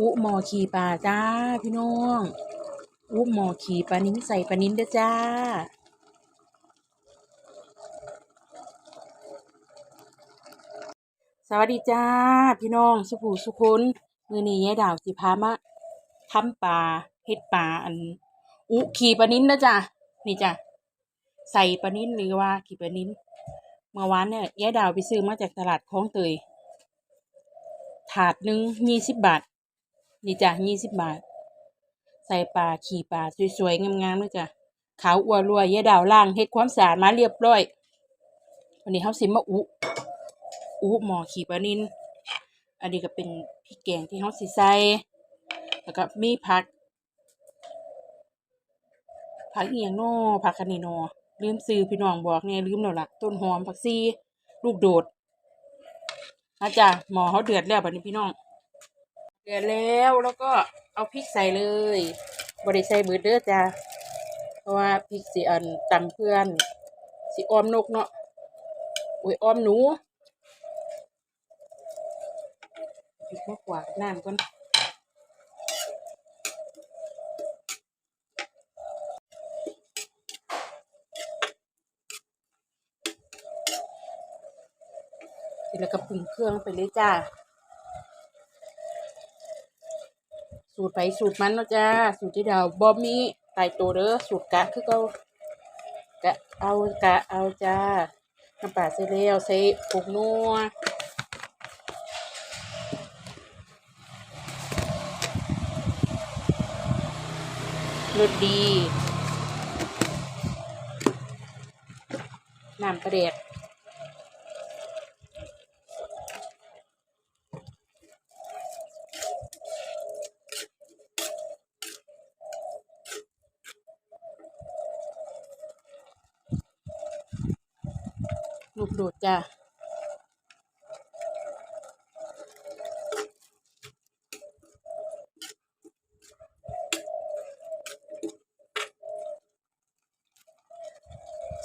อุหมอขี่ปลาจ้าพี่น้องอุหมอขี่ปลานิ้นใส่ปลานิ้นเด้อจ้า สวัสดีจ้า พี่น้องสุภูสุคนมือนี้ยายดาวสิพามาทำปลาเฮ็ดปลาอัน อุขี่ปลานิ้นนะจ้ะนี่จ้ะใส่ปลานิ้นหรือว่าขี่ปลานิ้นเมื่อวานเนี่ยยายดาวไปซื้อมาจากตลาดคลองเตยถาดหนึ่งยี่สิบบาท นี่จ้ะยี่สิบบาท ใส่ปลาขี่ปลาสวยๆงามๆเลยจ้ะขาวอัวรัวยยายดาวล่างเฮ็ดความสะอาดมาเรียบร้อย วันนี้เขาสิมาอุอุหมอขี่ปลานินอันนี้ก็เป็นพริกแกงที่เขาสิใส่แล้วก็มีผักผักเอียังน้อผักคะนี่นอลืมซื้อพี่น้องบอกเนี่ยลืมแล้วล่ะต้นหอมผักซีลูกโดดอาจ้ะหมอเขาเดือดแล้วบัดนี้พี่น้อง เดือแล้วแล้วก็เอาพริกใส่เลยบริใส่เบือเด้อจ้ะเพราะว่าพริกสิอันตำเพื่อนสิออมนกเนาะอุ้ยออมหนูพริกมากกว่าน้ำก่อนแล้วก็ปรุงเครื่องไปเลยจ้า สูตรไปสูตรมันเนาะจ้า สูตรที่เดาบอมมีตายตัวเด้อสูตรกะคือเก่ากะเอากะเอาจ้าน้ำปลาใส่แล้วใส่ผงนัวรสดีน้ำปลาแดกูกโดดจ้า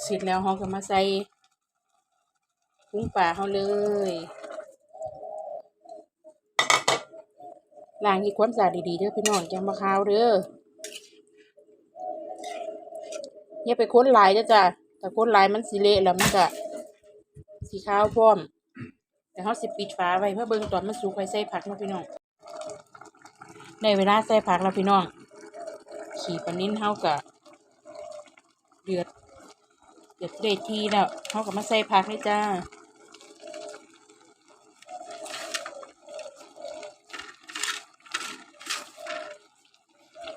เสร็จแล้วเราก็มาใส่กุ้งป่าเขาเลยล้างที่ความสะอาดดีๆเด้อพี่น้องจังบะขาวเด้ออย่าไปค้นลายเด้อจ้ะถ้าค้นลายมันสิเละแล้วมันก็ สีขาวพร้อม แต่เขาสิปิดฝาไว้เพื่อเบิ่งตอนมันสุกไว้ใส่ผักเนาะพี่น้องในเวลาใส่ผักแล้วพี่น้อง ขี่ปลานิ้นเฮาก็เดือดเดือดเดือดทีแล้วเฮาก็มาใส่ผักเลยจ้า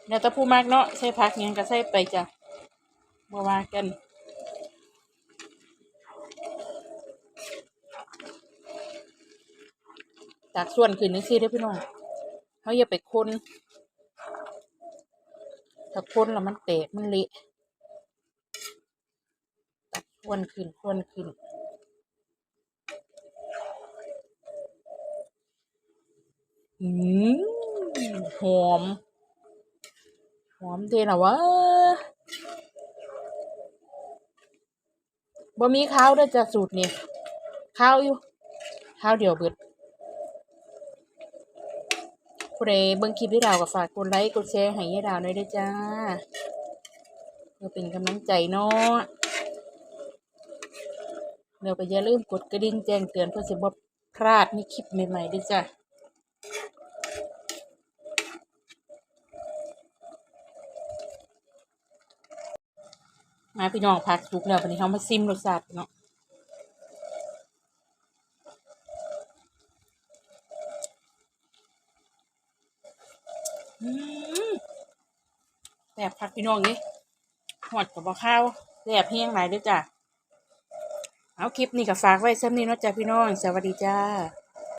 แล้วแต่ผู้มากเนาะใส่ผักยังก็ใส่ไปจ้ะบ่ว่ากัน จากส่วนขึ้นนี่สิเด้พี่น้องเขาอย่าไปคนถ้าคนแล้วมันแตกมันเละตักส่วนขึ้นส่วนขึ้นอืมหอม หอมเทนะวะบ่มีข้าวเด้วยจ้ะสูตรนี่ข้าวอยู่ข้าวเดียวเบิด ผู้ใดเบิ่งคลิปที่ดาวก็ฝากกดไลค์กดแชร์ให้ยายดาวหน่อยด้วยจ้าเพื่อเป็นกำลังใจเนาะเดี๋ยวก็อย่าลืมกดกระดิ่งแจ้งเตือนเพื่อสิบ่พลาดในคลิปใหม่ๆด้วยจ้ามาพี่น้องพักสุกแล้ววันนี้เขามาซิมรสชาติเนาะ แซ่บพักพี่น้องนี่หอดกับบะข้าวแซ่บเฮียงหลายด้วยจ้ะเอาคลิปนี้ก็ฝากไว้ซ้ำนี้เนาะจ้ะพี่น้อง สวัสดีจ้า